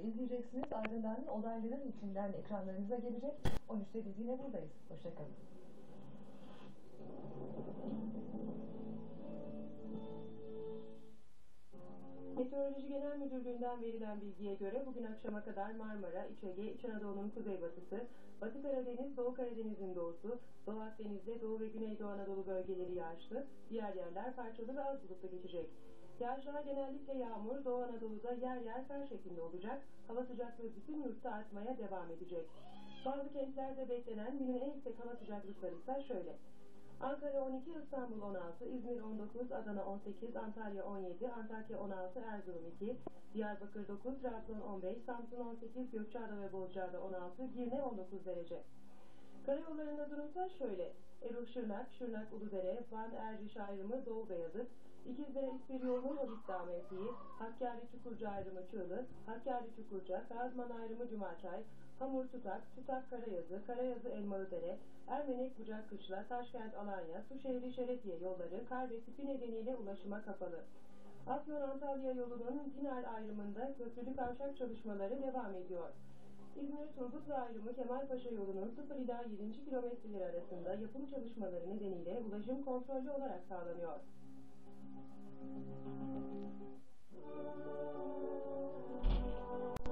izleyeceksiniz. Ardından olayların içinden ekranlarınıza gelecek. 13'te biz yine buradayız. Hoşçakalın. Meteoroloji Genel Müdürlüğü'nden verilen bilgiye göre bugün akşama kadar Marmara, İç Ege, İç Anadolu'nun kuzeybatısı, Batı Karadeniz, Doğu Karadeniz'in doğusu, Doğu Akdeniz'de Doğu ve Güneydoğu Anadolu bölgeleri yağışlı, diğer yerler parçalı ve az bulutlu geçecek. Yağışlar genellikle yağmur, Doğu Anadolu'da yer yer kar şeklinde olacak, hava sıcaklığı bütün yurtta artmaya devam edecek. Bazı kentlerde beklenen günün en yüksek hava sıcaklıkları ise şöyle. Ankara 12, İstanbul 16, İzmir 19, Adana 18, Antalya 17, Antakya 16, Erzurum 2, Diyarbakır 9, Trabzon 15, Samsun 18, Gökçeada ve Bozcaada 16, Girne 19 derece. Karayollarında durumsa şöyle. Erol Şırnak, Şırnak Uludere, Van Erciş ayrımı Doğu Beyazıt, İkizdere İspir yolunun Hobbitdağ mevkii, Hakkari Çukurca ayrımı Çığlı, Hakkari Çukurca, Kazman ayrımı Cumaçay, Hamur Tutak, Tutak Karayazı, Karayazı Elmalıdere, Ermenek Bucak Kışla, Taşkent Alanya, Suşehri Şerefiye yolları kar ve tipi nedeniyle ulaşıma kapalı. Afyon-Antalya yolunun Pinal ayrımında köprülü kavşak çalışmaları devam ediyor. İzmir Turgutlu ayrımı Kemalpaşa yolunun 0 ila 7. kilometreleri arasında yapım çalışmaları nedeniyle ulaşım kontrollü olarak sağlanıyor.